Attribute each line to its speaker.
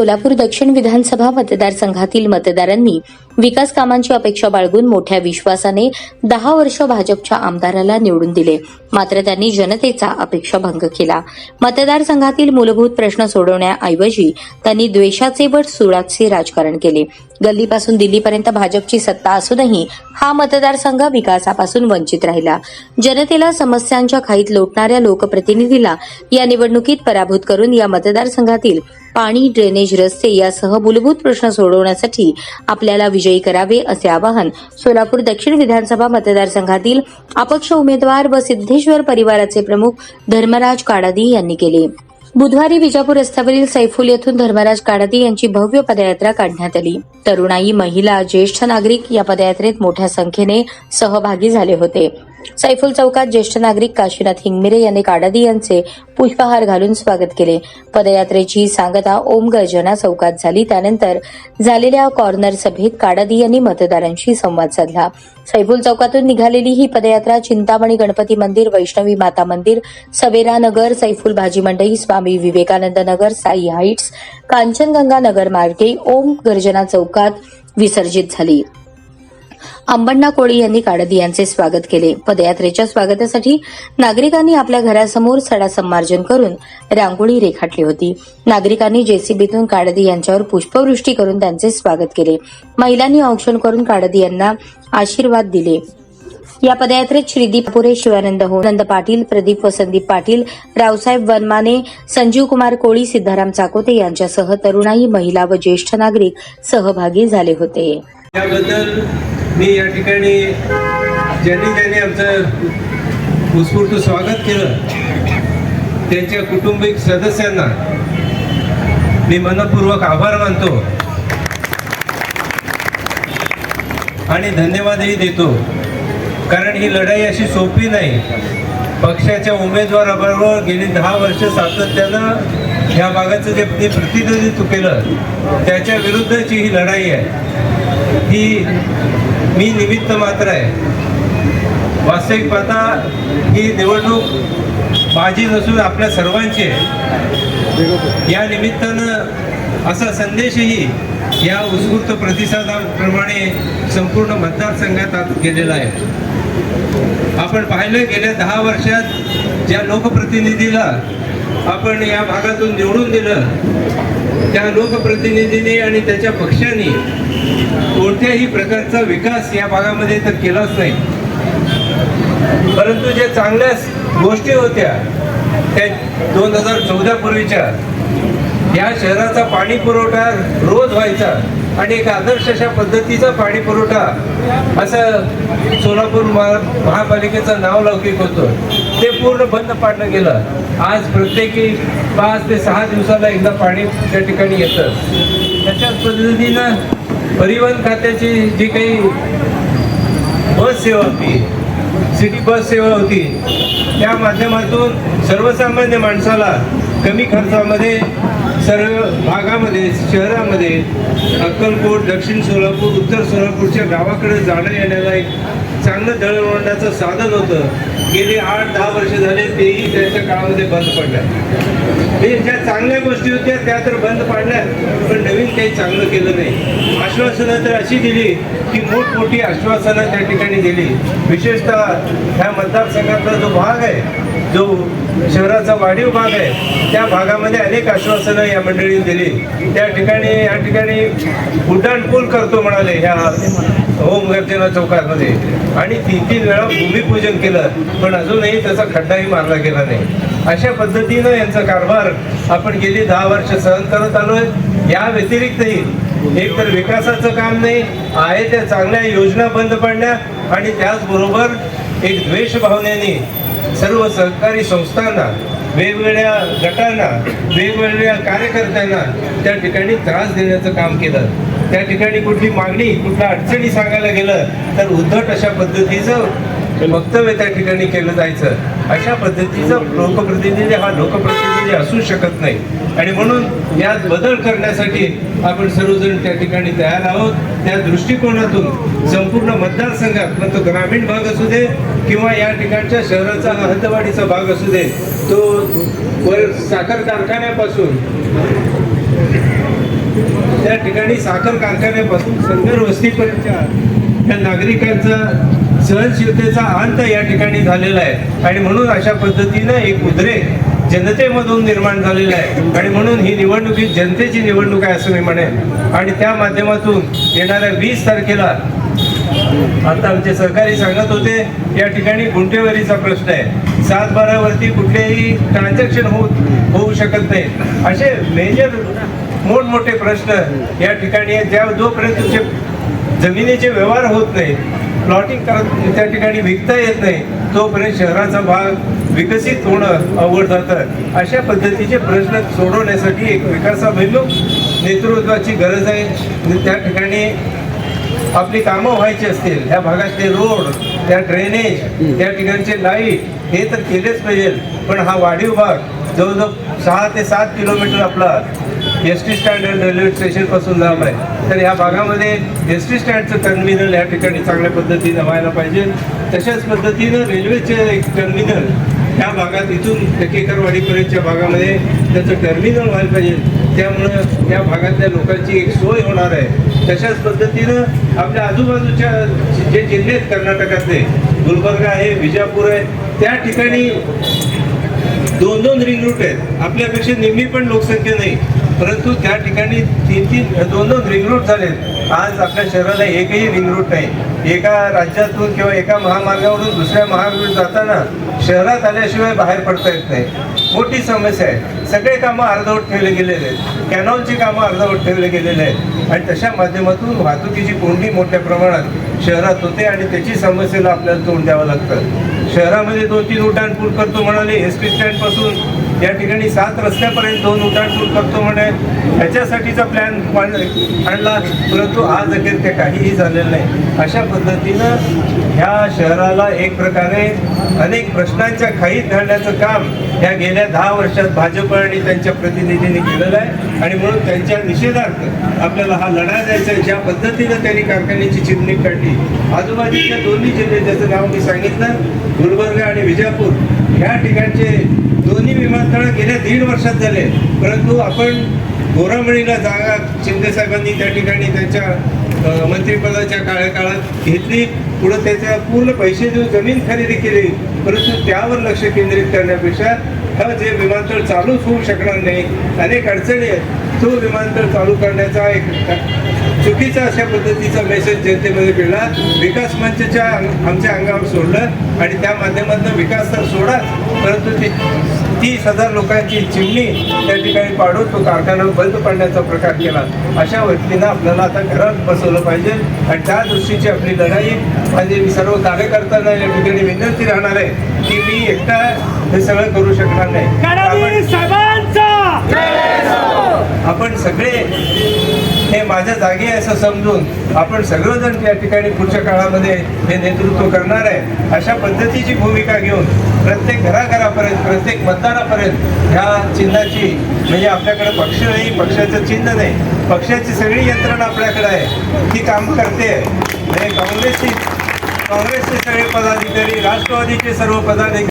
Speaker 1: सोलापूर दक्षिण विधानसभा मतदारसंघातील मतदारांनी विकास कामांची अपेक्षा बाळगून मोठ्या विश्वासाने दहा वर्ष भाजपच्या आमदाराला निवडून दिले. मात्र त्यांनी जनतेचा अपेक्षाभंग केला. मतदारसंघातील मूलभूत प्रश्न सोडवण्याऐवजी त्यांनी द्वेषाचे व सुडाचे राजकारण केले. गल्लीपासून दिल्लीपर्यंत भाजपची सत्ता असूनही हा मतदारसंघ विकासापासून वंचित राहिला. जनतेला समस्यांच्या खाईत लोटणाऱ्या लोकप्रतिनिधीला या निवडणुकीत पराभूत करून या मतदारसंघातील पाणी ड्रेनेज रस्ते यासह मूलभूत प्रश्न सोडवण्यासाठी आपल्याला विजय करावे असे आवाहन सोलापूर दक्षिण विधानसभा मतदारसंघातील अपक्ष उमेदवार व सिद्धेश्वर परिवाराचे प्रमुख धर्मराज काडादी यांनी केले. बुधवारी विजापूर रस्त्यावरील सैफुल येथून धर्मराज काडादी यांची भव्य पदयात्रा काढण्यात आली. तरुणाई महिला ज्येष्ठ नागरिक या पदयात्रेत मोठ्या संख्येने सहभागी झाले होते. सैफुल चौकात ज्येष्ठ नागरिक काशीनाथ हिंगमिरे यांनी काडादी यांचे पुष्पहार घालून स्वागत केले. पदयात्रेची सांगता ओम गर्जना चौकात झाली. त्यानंतर झालेल्या कॉर्नर सभेत काडादी यांनी मतदारांशी संवाद साधला. सैफुल चौकातून निघालेली ही पदयात्रा चिंतामणी गणपती मंदिर वैष्णवी माता मंदिर सवेरा नगर सैफुल भाजी मंडई स्वामी विवेकानंद नगर साई हाईट्स कांचनगंगा नगर मार्गे ओम गर्जना चौकात विसर्जित झाली. अंबण्णा कोळी यांनी काडदी यांचे स्वागत केले. पदयात्रेच्या स्वागतासाठी नागरिकांनी आपल्या घरासमोर सडा संमार्जन करून रांगोळी रेखाटली होती. नागरिकांनी जेसीबीतून काडदी यांच्यावर पुष्पवृष्टी करून त्यांचे स्वागत केले. महिलांनी औक्षण करून काडदी यांना आशीर्वाद दिले. या पदयात्रेत श्रीदीप पुरे शिवानंद हो नंद पाटील प्रदीप व संदीप पाटील रावसाहेब वनमाने संजीव कुमार कोळी सिद्धाराम चाकोते यांच्यासह तरुणाई महिला व ज्येष्ठ नागरिक सहभागी झाले होते.
Speaker 2: मी या ठिकाणी ज्यांनी त्यांनी आमचं उत्स्फूर्त स्वागत केलं त्यांच्या कुटुंबिक सदस्यांना मी मनपूर्वक आभार मानतो आणि धन्यवादही देतो. कारण ही लढाई अशी सोपी नाही. पक्षाच्या उमेदवाराबरोबर गेली दहा वर्ष सातत्यानं ह्या भागाचं जे प्रतिनिधित्व केलं त्याच्या विरुद्धची ही लढाई आहे. ही मी निमित्त मात्र आहे. वास्तविक पाहता ही निवडणूक माझी नसून आपल्या सर्वांची आहे. या निमित्तानं असा संदेशही या उत्स्फूर्त प्रतिसादाप्रमाणे संपूर्ण मतदारसंघात आज गेलेला आहे. आपण पाहिलं गेल्या दहा वर्षात ज्या लोकप्रतिनिधीला आपण या भागातून निवडून दिलं त्या लोकप्रतिनिधीने आणि त्याच्या पक्षाने कोणत्याही प्रकारचा विकास या भागामध्ये तर केलाच नाही. परंतु ज्या चांगल्या गोष्टी होत्या त्या दोन हजार चौदा पूर्वीच्या या शहराचा पाणी पुरवठा रोज व्हायचा आणि एक आदर्श अशा पद्धतीचा पाणी पुरवठा असं सोलापूर महा- महापालिकेचं नाव लौकिक होतं. ते पूर्ण बंद पाडलं गेलं. आज प्रत्येकी पाच ते सहा दिवसाला एकदा पाणी त्या ठिकाणी येतं. त्याच्याच पद्धतीनं परिवहन खात्याची जी काही बस सेवा होती सिटी बस सेवा होती त्या माध्यमातून सर्वसामान्य माणसाला कमी खर्चामध्ये सर्व भागामध्ये शहरामध्ये अक्कलकोट दक्षिण सोलापूर उत्तर सोलापूरच्या गावाकडे जाणं येण्याला एक चांगलं दळणवळणाचं साधन होतं. गेले आठ दहा वर्ष झाले तेही त्यांच्या काळामध्ये बंद पडल्या हे ज्या चांगल्या गोष्टी होत्या त्या तर बंद पाडल्या पण नवीन काही चांगलं केलं नाही. आश्वासनं तर अशी दिली की मोठमोठी आश्वासनं त्या ठिकाणी दिली. विशेषतः ह्या मतदारसंघातला जो भाग आहे जो शहराचा वाढीव भाग आहे. त्या भागामध्ये अनेक आश्वासनं या मंडळीने दिली. त्या ठिकाणी या ठिकाणी उड्डाणपूल करतो म्हणाले ह्या होम गर्जना चौकामध्ये आणि तीन तीन वेळा भूमिपूजन केलं पण अजूनही त्याचा खड्डाही मारला गेला नाही. अशा पद्धतीनं यांचा कारभार आपण गेली दहा वर्ष सहन करत आलोय. या व्यतिरिक्तही एक तर विकासाचं काम नाही आहे त्या चांगल्या योजना बंद पडल्या आणि त्याचबरोबर एक द्वेष भावनेने सर्व सहकारी संस्थांना वेगवेगळ्या गटांना वेगवेगळ्या कार्यकर्त्यांना त्या ठिकाणी त्रास देण्याचं काम केलं. त्या ठिकाणी कुठली मागणी कुठल्या अडचणी सांगायला गेलं तर उद्धट अशा पद्धतीचं वक्तव्य त्या ठिकाणी केलं जायचं. अशा पद्धतीचा लोकप्रतिनिधी हा लोकप्रतिनिधी असू शकत नाही. आणि म्हणून यात बदल करण्यासाठी आपण सर्वजण त्या ठिकाणी तयार आहोत. त्या दृष्टिकोनातून संपूर्ण मतदारसंघात मग तो ग्रामीण भाग असू दे किंवा या ठिकाणच्या शहराचा हद्दवाडीचा भाग असू दे तो वर साखर कारखान्यापासून त्या ठिकाणी साखर कारखान्यापासून संगर वस्तीपर्यंतच्या त्या नागरिकांचा सहनशीलतेचा अंत या ठिकाणी झालेला आहे. आणि म्हणून अशा पद्धतीनं एक उद्रेक जनतेमधून निर्माण झालेला आहे. आणि म्हणून ही निवडणूक ही जनतेची निवडणूक आहे असं मी म्हणेन. आणि त्या माध्यमातून येणाऱ्या वीस तारखेला आता आमचे सहकारी सांगत होते या ठिकाणी गुंठेवारीचा प्रश्न आहे. सात बारावरती कुठलेही ट्रान्झॅक्शन होत होऊ शकत नाही. असे मेजर मोठमोठे प्रश्न या ठिकाणी आहेत. ज्या जोपर्यंत तुमचे जमिनीचे व्यवहार होत नाही प्लॉटिंग करत त्या ठिकाणी विकता येत नाही. तोपर्यंत शहराचा भाग विकसित होणं अवघड जातं. अशा पद्धतीचे प्रश्न सोडवण्यासाठी एक विकासाभिमुख नेतृत्वाची गरज आहे. त्या ठिकाणी आपली कामं व्हायची असतील ह्या भागातले रोड त्या ड्रेनेज त्या ठिकाणचे लाइट हे तर केलेच पाहिजे. पण हा वाढीव भाग जवळजवळ सहा ते सात किलोमीटर आपला एस टी स्टँड रेल्वे स्टेशनपासून लांब आहे. तर या भागामध्ये एस टी स्टँडचं टर्मिनल या ठिकाणी चांगल्या पद्धतीनं व्हायला पाहिजे. तशाच पद्धतीनं रेल्वेचे एक टर्मिनल ह्या भागात इथून टकेकरवाडीपर्यंतच्या भागामध्ये त्याचं टर्मिनल व्हायला पाहिजे. त्यामुळं या भागातल्या लोकांची एक सोय होणार आहे. तशाच पद्धतीनं आपल्या आजूबाजूच्या जे जिल्हे आहेत कर्नाटकातले गुलबर्गा आहे विजापूर आहे त्या ठिकाणी दोन दोन रिंग रूट आहेत. आपल्यापेक्षा निम्मी पण लोकसंख्या नाही. परंतु त्या ठिकाणी तीन तीन दोन दोन रिंग रोड झालेत. आज आपल्या शहराला एकही रिंग रोड नाही. एका राज्यातून किंवा एका महामार्गावरून दुसऱ्या महामार्ग जाताना शहरात आल्याशिवाय बाहेर पडता येत नाही. मोठी समस्या आहे. सगळे कामं अर्धवट ठेवले गेलेले आहेत. कॅनॉलची कामं अर्धवट ठेवले गेलेले आहेत. आणि तशा माध्यमातून वाहतुकीची कोंडी मोठ्या प्रमाणात शहरात होते आणि त्याची समस्येला आपल्याला तोंड द्यावं लागतं. शहरामध्ये दोन तीन उड्डाणपूर करतो म्हणाले एस टी स्टँडपासून या ठिकाणी सात रस्त्यापर्यंत दोन उड्डाण करतो म्हणे. ह्याच्यासाठीचा प्लॅन आणला. परंतु आज अखेर ते काहीही झालेलं नाही. अशा पद्धतीनं ह्या शहराला एक प्रकारे अनेक प्रश्नांच्या खाईत घालण्याचं काम ह्या गेल्या दहा वर्षात भाजप आणि त्यांच्या प्रतिनिधींनी केलेलं आहे. आणि म्हणून त्यांच्या निषेधार्थ आपल्याला हा लढा द्यायचा आहे. ज्या पद्धतीनं त्यांनी कारखान्याची चिमणी काढली. आजूबाजूच्या दोन्ही जिल्हे ज्याचं नाव मी सांगितलं गुलबर्गा आणि विजापूर ह्या ठिकाणचे दोन्ही विमानतळ गेल्या दीड वर्षात झाले. परंतु आपण गोरामणीला जागा शिंदेसाहेबांनी त्या ठिकाणी त्यांच्या मंत्रिपदाच्या कार्यकाळात घेतली. पुढे त्याच्या पूर्ण पैसे देऊन जमीन खरेदी केली. परंतु त्यावर लक्ष केंद्रित करण्यापेक्षा हा जे विमानतळ चालूच होऊ शकणार नाही अनेक अडचणी आहेत. तो विमानतळ चालू करण्याचा एक चुकीचा अशा पद्धतीचा मेसेज जनतेमध्ये गेला विकास मंचच्या आमच्या अंगावर सोडलं आणि त्या माध्यमातून विकास तर सोडाच परंतु ती तीस हजार लोकांची चिमणी त्या ठिकाणी पाडून तो कारखाना बंद पडण्याचा प्रकार केला. अशा व्यक्तींना आपल्याला आता घरात बसवलं पाहिजे आणि त्या दृष्टीची आपली लढाई म्हणजे मी सर्व कार्यकर्त्यांना या ठिकाणी विनंती राहणार आहे की मी एकटा हे सगळं करू शकणार नाही. आपण सगळे हे माझ्या जागी आहे असं समजून आपण सगळेजण या ठिकाणी पुढच्या काळामध्ये हे नेतृत्व करणार आहे. अशा पद्धतीची भूमिका घेऊन प्रत्येक घराघरापर्यंत प्रत्येक मतदारापर्यंत ह्या चिन्हाची म्हणजे आपल्याकडे पक्ष नाही पक्षाचं चिन्ह नाही. पक्षाची सगळी यंत्रणा आपल्याकडे आहे. ती काम करते. म्हणजे काँग्रेसची काँग्रेसचे सगळे पदाधिकारी राष्ट्रवादीचे सर्व पदाधिकारी